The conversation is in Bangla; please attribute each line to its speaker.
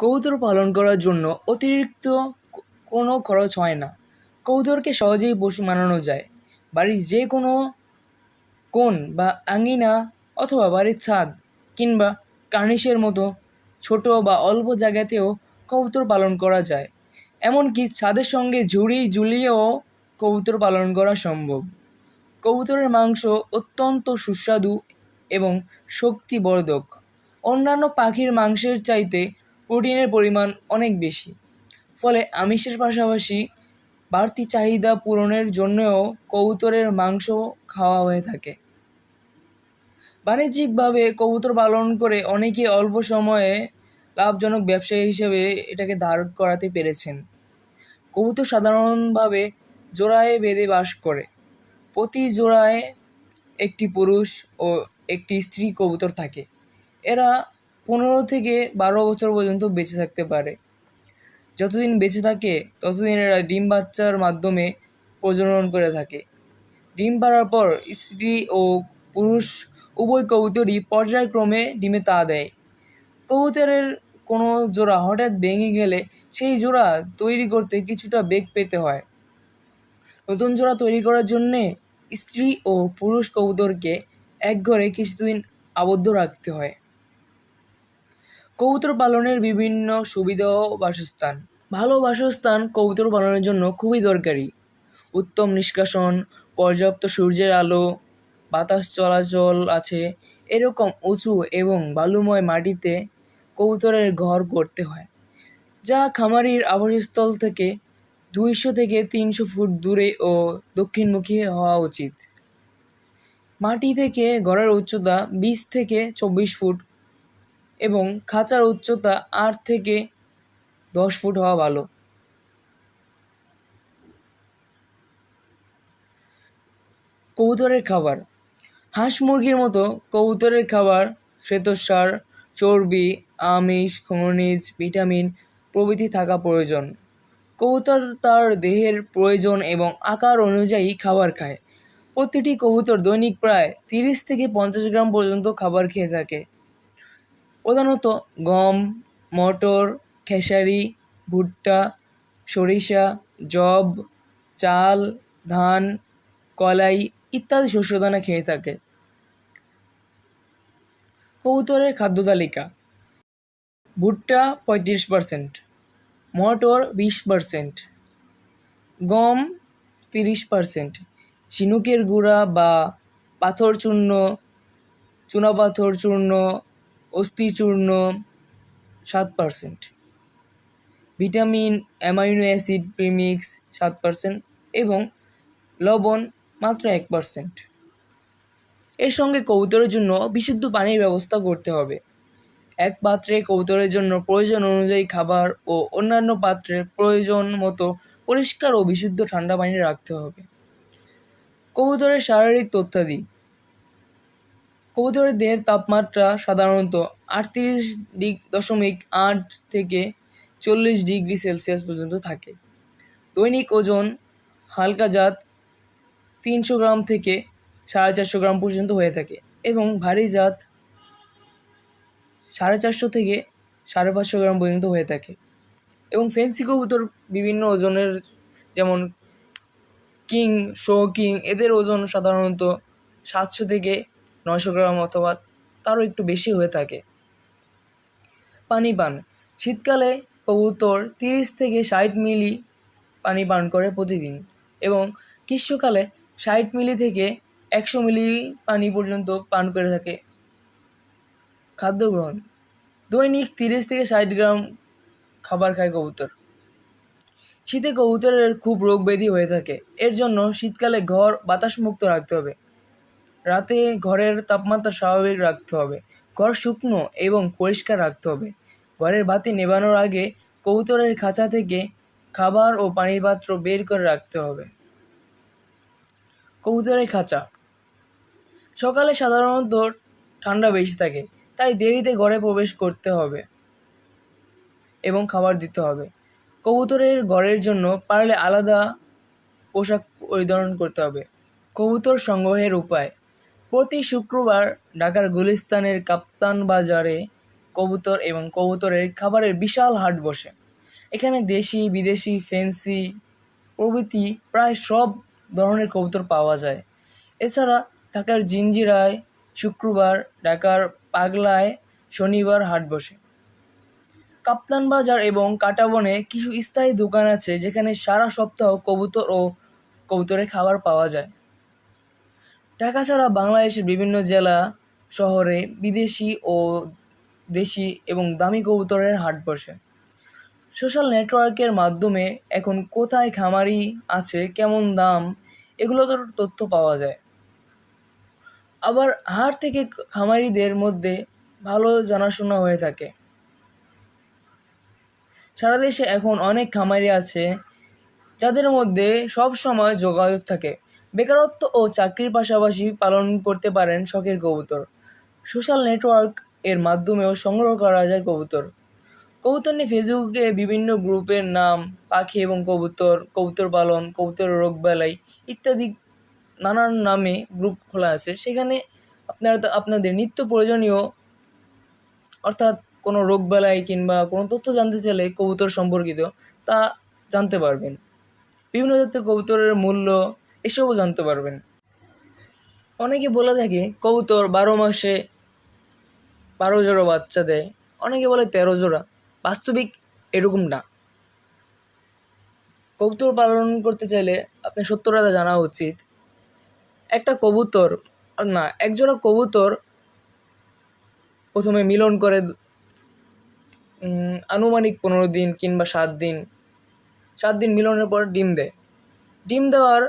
Speaker 1: কবুতর পালন করার জন্য অতিরিক্ত কোনো খরচ হয় না। কবুতরকে সহজেই পশু মানানো যায়। বাড়ির যে কোনো কোণ বা আঙিনা অথবা বাড়ির ছাদ কিংবা কার্নিশের মতো ছোট বা অল্প জায়গাতেও কবুতর পালন করা যায়। এমনকি ছাদের সঙ্গে ঝুড়ি ঝুলিয়েও কবুতর পালন করা সম্ভব। কবুতরের মাংস অত্যন্ত সুস্বাদু এবং শক্তিবর্ধক। অন্যান্য পাখির মাংসের চাইতে প্রোটিনের পরিমাণ অনেক বেশি। ফলে আমিষের পাশাপাশি বাড়তি চাহিদা পূরণের জন্যও কবুতরের মাংস খাওয়া হয়ে থাকে। বাণিজ্যিকভাবে কবুতর পালন করে অনেকে অল্প সময়ে লাভজনক ব্যবসায়ী হিসেবে এটাকে ধারণ করাতে পেরেছেন। কবুতর সাধারণভাবে জোড়ায় বেঁধে বাস করে। প্রতি জোড়ায় একটি পুরুষ ও একটি স্ত্রী কবুতর থাকে। এরা পনেরো থেকে বারো বছর পর্যন্ত বেঁচে থাকতে পারে। যতদিন বেঁচে থাকে, ততদিন এরা ডিম বাচ্চার মাধ্যমে প্রজনন করে থাকে। ডিম পাড়ার পর স্ত্রী ও পুরুষ উভয় কবুতরই পর্যায়ক্রমে ডিমে তা দেয়। কবুতরের কোনো জোড়া হঠাৎ ভেঙে গেলে সেই জোড়া তৈরি করতে কিছুটা বেগ পেতে হয়। নতুন জোড়া তৈরি করার জন্যে স্ত্রী ও পুরুষ কবুতরকে এক ঘরে কিছুদিন আবদ্ধ রাখতে হয়। কবুতর পালনের বিভিন্ন সুবিধা ও বাসস্থান। ভালো বাসস্থান কবুতর পালনের জন্য খুবই দরকারি। উত্তম নিষ্কাশন, পর্যাপ্ত সূর্যের আলো, বাতাস চলাচল আছে, এরকম উঁচু এবং বালুময় মাটিতে কবুতরের ঘর করতে হয়, যা খামারির আবাসস্থল থেকে দুইশো থেকে তিনশো ফুট দূরে ও দক্ষিণমুখী হওয়া উচিত। মাটি থেকে ঘরের উচ্চতা বিশ থেকে চব্বিশ ফুট এবং খাঁচার উচ্চতা আট থেকে দশ ফুট হওয়া ভালো। কবুতরের খাবার। হাঁস মুরগির মতো কবুতরের খাবার, শ্বেতসার, চর্বি, আমিষ, খনিজ, ভিটামিন প্রভৃতি থাকা প্রয়োজন। কবুতর তার দেহের প্রয়োজন এবং আকার অনুযায়ী খাবার খায়। প্রতিটি কবুতর দৈনিক প্রায় তিরিশ থেকে পঞ্চাশ গ্রাম পর্যন্ত খাবার খেয়ে থাকে। প্রধানত গম, মটর, খেসারি, ভুট্টা, সরিষা, যব, চাল, ধান, কলাই ইত্যাদি শস্যদানা খেয়ে থাকে। কবুতরের খাদ্য তালিকা। ভুট্টা পঁয়ত্রিশ পারসেন্ট মটর বিশ পারসেন্ট গম তিরিশ পারসেন্ট ঝিনুকের গুঁড়া বা পাথর চূর্ণ চুনাপাথর চূর্ণ অস্থি চূর্ণ সাত percent vitamin, amino acid premix সাত পারসেন্ট এবং লবণ মাত্র এক পারসেন্ট এর সঙ্গে কবুতরের জন্য বিশুদ্ধ পানির ব্যবস্থা করতে হবে। এক পাত্রে কবুতরের জন্য প্রয়োজন অনুযায়ী খাবার ও অন্যান্য পাত্রে প্রয়োজন মতো পরিষ্কার ও বিশুদ্ধ ঠান্ডা পানি রাখতে হবে। কবুতরের শারীরিক তথ্যাদি কবুতরের দেহের তাপমাত্রা সাধারণত আটত্রিশ দশমিক আট থেকে চল্লিশ ডিগ্রি সেলসিয়াস পর্যন্ত থাকে। দৈনিক ওজন হালকা জাত তিনশো গ্রাম থেকে সাড়ে চারশো গ্রাম পর্যন্ত হয়ে থাকে এবং ভারী জাত সাড়ে চারশো থেকে সাড়ে পাঁচশো গ্রাম পর্যন্ত হয়ে থাকে। এবং ফেন্সি কবুতর বিভিন্ন ওজনের যেমন কিং, শো কিং, এদের ওজন সাধারণত সাতশো থেকে নয়শো গ্রাম অথবা তারও একটু বেশি হয়ে থাকে। পানি পান শীতকালে কবুতর তিরিশ থেকে ষাট মিলি পানি পান করে প্রতিদিন এবং গ্রীষ্মকালে ষাট মিলি থেকে একশো মিলি পানি পর্যন্ত পান করে থাকে। খাদ্য গ্রহণ। দৈনিক তিরিশ থেকে ষাট গ্রাম খাবার খায় কবুতর। শীতে কবুতরের খুব রোগ ব্যাধি হয়ে থাকে। এর জন্য শীতকালে ঘর বাতাসমুক্ত রাখতে হবে। রাতে ঘরের তাপমাত্রা স্বাভাবিক রাখতে হবে। ঘর শুকনো এবং পরিষ্কার রাখতে হবে। ঘরের বাতি নেভানোর আগে কবুতরের খাঁচা থেকে খাবার ও পানির পাত্র বের করে রাখতে হবে। কবুতরের খাঁচা। সকালে সাধারণত ঠান্ডা বেশি থাকে, তাই দেরিতে ঘরে প্রবেশ করতে হবে এবং খাবার দিতে হবে। কবুতরের ঘরের জন্য পারলে আলাদা পোশাক পরিধারণ করতে হবে। কবুতর সংগ্রহের উপায়। প্রতি শুক্রবার ঢাকার গুলিস্তানের কাপ্তান বাজারে কবুতর এবং কবুতরের খাবারের বিশাল হাট বসে। এখানে দেশি, বিদেশি ফেন্সি প্রভৃতি প্রায় সব ধরনের কবুতর পাওয়া যায়। এছাড়া ঢাকার জিঞ্জিরায় শুক্রবার, ঢাকার পাগলায় শনিবার হাট বসে। কাপ্তান বাজার এবং কাটাবনে কিছু স্থায়ী দোকান আছে যেখানে সারা সপ্তাহ কবুতর ও কবুতরের খাবার পাওয়া যায়। ঢাকা ছাড়া বাংলাদেশের বিভিন্ন জেলা, শহরে বিদেশি ও দেশি এবং দামি কবুতরের হাট বসে। সোশ্যাল নেটওয়ার্কের মাধ্যমে এখন কোথায় খামারি আছে, কেমন দাম, এগুলো তথ্য পাওয়া যায়। আবার হাট থেকে খামারিদের মধ্যে ভালো জানাশোনা হয়ে থাকে। সারা দেশে এখন অনেক খামারি আছে, যাদের মধ্যে সব সময় যোগাযোগ থাকে। বেকারত্ব ও চাকরির পাশাপাশি পালন করতে পারেন শখের কবুতর। সোশ্যাল নেটওয়ার্ক এর মাধ্যমেও সংগ্রহ করা যায় কবুতর। কবুতর নিয়ে ফেসবুকে বিভিন্ন গ্রুপের নাম, পাখি এবং কবুতর কবুতর পালন, কবুতর রোগবালাই ইত্যাদি নানান নামে গ্রুপ খোলা আছে। সেখানে আপনারা আপনাদের নিত্য প্রয়োজনীয় অর্থাৎ কোনো রোগবালাই কিংবা কোনো তথ্য জানতে চাইলে কবুতর সম্পর্কিত তা জানতে পারবেন। বিভিন্ন জাতীয় কবুতরের মূল্য এসবও জানতে পারবেন। অনেকে বলে থাকে, কবুতর বারো মাসে বারো জোড়া বাচ্চা দেয়। অনেকে বলে তেরো জোড়া। বাস্তবিক এরকম না। কবুতর পালন করতে চাইলে আপনার সত্যটা জানা উচিত। একটা কবুতর না একজোড়া কবুতর প্রথমে মিলন করে আনুমানিক পনেরো দিন কিংবা সাত দিন। সাত দিন মিলনের পর ডিম দেয়। ডিম দেওয়ার